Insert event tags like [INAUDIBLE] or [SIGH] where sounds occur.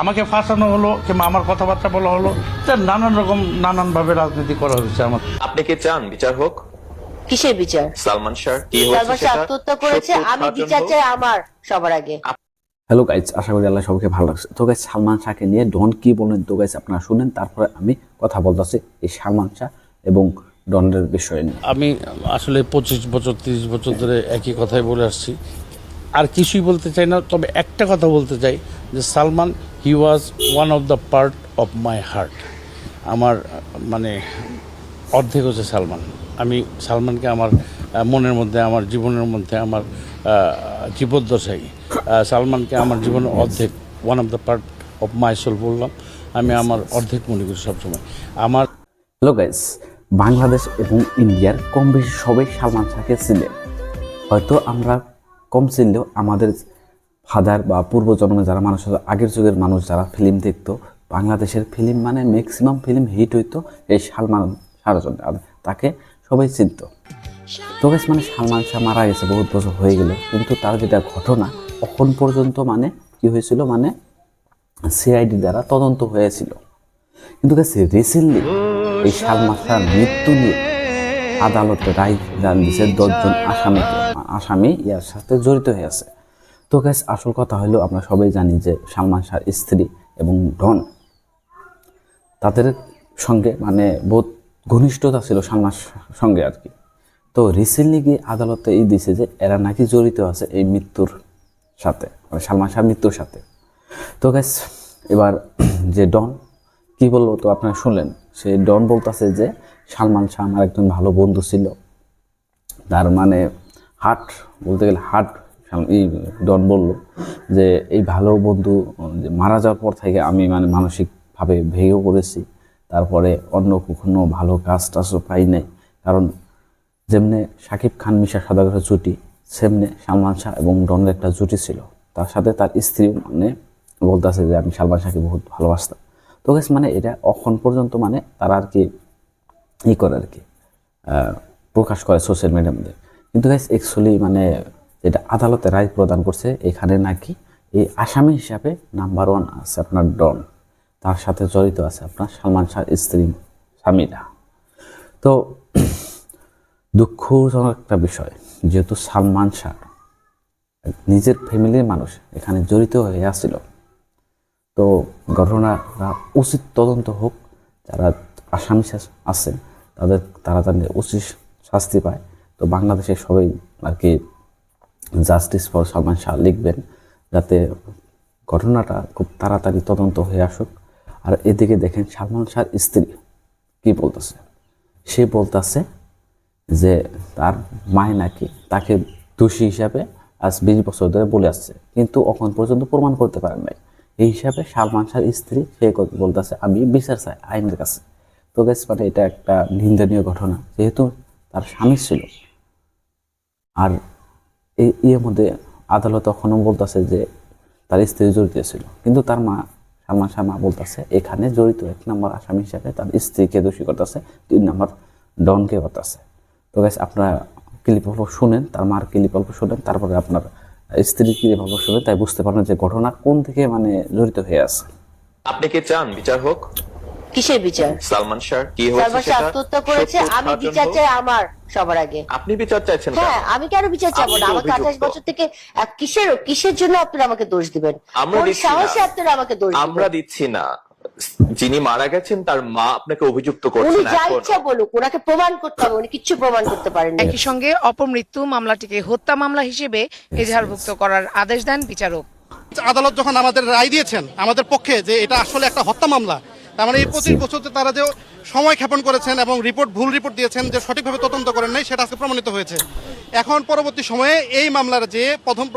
আমাকে ফাঁসানো হলো কিংবা আমার কথাবার্তা বলা হলো নানান রকম নানানভাবে রাজনীতি করা হয়েছে আমার। আপনি কি চান বিচার হোক? কিসের বিচার? সালমান শাহ কি সালমান শাহ আত্মহত্যা করেছে আমি বিচার চাই আমার সবার আগে। হ্যালো গাইজ আশা করি আল্লাহ সবাইকে ভালো লাগছে তো গাইজ সালমান শাহকে নিয়ে ডন কি বলেন তো গাইজ আপনারা শুনেন তারপরে আমি কথা বলতেছি এই সালমান শাহ এবং ডনের বিষয় নিয়ে। আমি আসলে পঁচিশ বছর তিরিশ বছর ধরে একই কথাই বলে আসছি। আর কিছুই বলতে চাই না, তবে একটা কথা বলতে চাই যে Salman he was one of the part of my heart আমার মানে অর্ধেক হচ্ছে সালমান। আমি সালমানকে আমার মনের মধ্যে, আমার জীবনের মধ্যে, আমার জীবদ্দশাই সালমানকে আমার জীবনের অর্ধেক one of the part of my soul বললাম। আমি আমার অর্ধেক মনে করি সবসময়। আমার হ্যালো গাইজ বাংলাদেশ এবং ইন্ডিয়ার কম বেশি সবাই সালমান শাহকে ছিলেন হয়তো আমরা কম চিনলেও আমাদের ফাদার বা পূর্বজন্মে যারা মানুষ আগের যুগের মানুষ যারা ফিল্ম দেখতো, বাংলাদেশের ফিল্ম মানে ম্যাক্সিমাম ফিল্ম হিট হইতো এই সালমান শাহর জন্য তাকে সবাই চিনত। তো গাছ মানে সালমান শাহ মারা গেছে, বহুত বছর হয়ে গেল। কিন্তু তার যেটা ঘটনা এখন পর্যন্ত মানে কি হয়েছিল মানে সিআইডি দ্বারা তদন্ত হয়েছিল। কিন্তু কাছে রিসেন্টলি এই সালমান শাহর মৃত্যু নিয়ে আদালতে রায় দান দিয়েছে দশজন আসামিকে। আসামি ইয়ার সাথে জড়িত হয়ে আছে। তো গ্যাস আসল কথা হলো আমরা সবাই জানি যে সালমান শাহর স্ত্রী এবং ডন, তাদের সঙ্গে মানে বহুত ঘনিষ্ঠতা ছিল সালমান সঙ্গে আর কি। তো রিসেন্টলি গিয়ে আদালতে এই দিছে যে এরা নাকি জড়িত আছে এই মৃত্যুর সাথে মানে সালমান শাহ মৃত্যুর সাথে। তো গ্যাস এবার [CLEARS THROAT] যে ডন, কি বলব তো আপনারা শুনলেন? সে ডন বলতেছে যে সালমান শাহ আমার একজন ভালো বন্ধু ছিল। তার মানে হার্ট বলতে গেলে হার্ট এই ডন বলল যে এই ভালো বন্ধু মারা যাওয়ার পর থেকে আমি মানে মানসিকভাবে ভেঙেও পড়েছি। তারপরে অন্য কখনো ভালো কাজ টাজও পাই নাই। কারণ যেমনি শাকিব খান, মিশা সদাগরের জুটি, সেমনে সালমান শাহ এবং ডনের একটা জুটি ছিল। তার সাথে তার স্ত্রী মানে বলতেছে যে, আমি সালমান শাহকে বহুত ভালোবাসতাম। তো গেছে মানে এটা এখন পর্যন্ত মানে তারা আর কি ই করে আর কি প্রকাশ করে সোশ্যাল মিডিয়ার মধ্যে। কিন্তু গাইস অ্যাকচুয়ালি মানে যেটা আদালতে রায় প্রদান করছে, এখানে নাকি এই আসামি হিসাবে নাম্বার ওয়ান আছে আপনার ডন। তার সাথে জড়িত আছে আপনার সালমান শাহ স্ত্রী, স্বামীরা। তো দুঃখজনক একটা বিষয়, যেহেতু সালমান শাহ নিজের ফ্যামিলির মানুষ, এখানে জড়িত হয়ে আসছিল তো ঘটনাটা উচিত তদন্ত হোক, যারা আসামি শা- আছে তাদের তারা তাদের উচিত শাস্তি পায়। তো বাংলাদেশে সবাই আর কি জাস্টিস ফর সালমান শাহ লিখবেন যাতে ঘটনাটা খুব তাড়াতাড়ি তদন্ত হয়ে আসুক। আর এদিকে দেখেন সালমান শাহর স্ত্রী কি বলতেছে? সে বলতেছে যে তার মায় নাকি তাকে দোষী হিসাবে আজ বিশ বছর ধরে বলে আসছে, কিন্তু এখন পর্যন্ত প্রমাণ করতে পারেন নাই। এই হিসাবে সালমান শাহর স্ত্রী সে বলতেছে, আমি বিচার চাই আইনের কাছে। তো গেছ মানে এটা একটা নিন্দনীয় ঘটনা। যেহেতু তার স্বামী ছিল আর এই ইয়ের মধ্যে আদালত এখনও বলতেছে যে তার স্ত্রী জড়িত ছিল। কিন্তু তার মা শাহ মা বলতেছে, এখানে জড়িত এক নম্বর আসামি হিসাবে তার স্ত্রীকে দোষী করতেছে, দুই নম্বর ডনকে করতেছে। তো গাছ আপনারা ক্লিপ অল্প শুনেন, তার মার ক্লিপ অল্প শুনেন, তারপরে আপনার স্ত্রীর ক্লিপ অল্প শুনেন, তাই বুঝতে পারবেন যে ঘটনা কোন থেকে মানে জড়িত হয়ে আছে। আপনি কি চান বিচার হোক? কিসের বিচার? সালমান শাহ কি হয়েছে সালমান শাহ আত্মহত্যা করেছে আমি বিচার চাই আমার সবার আগে। আপনি বিচার চাইছেন? হ্যাঁ আমি কেন বিচার চাবো না? আমাকে আঠাশ। বছর থেকে কিসের কিসের জন্য আপনারা আমাকে দোষ দিবেন? আমরা দিচ্ছি না। সাহসে আপনারা আমাকে দোষ আমরা দিচ্ছি না। যিনি মারা গেছেন তার মা আপনাকে অভিযুক্ত করছেন উনি যা ইচ্ছা বলুক ওনাকে প্রমাণ করতে হবে উনি কিচ্ছু প্রমাণ করতে পারেন একই সঙ্গে অপমৃত্যু মামলাটিকে হত্যা মামলা হিসেবে এজাহারভুক্ত করার আদেশ দেন বিচারক। আদালত যখন আমাদের রায় দিয়েছেন আমাদের পক্ষে যে এটা আসলে একটা হত্যা মামলা তার মানে এই পঁচিশ বছরতে তারা যে সময় ক্ষেপণ করেছেন এবং রিপোর্ট ভুল রিপোর্ট দিয়েছেন যে সঠিকভাবে তদন্ত করেন নাই সেটা আজকে প্রমাণিত হয়েছে। এখন পরবর্তী সময়ে এই মামলার যে প্রথম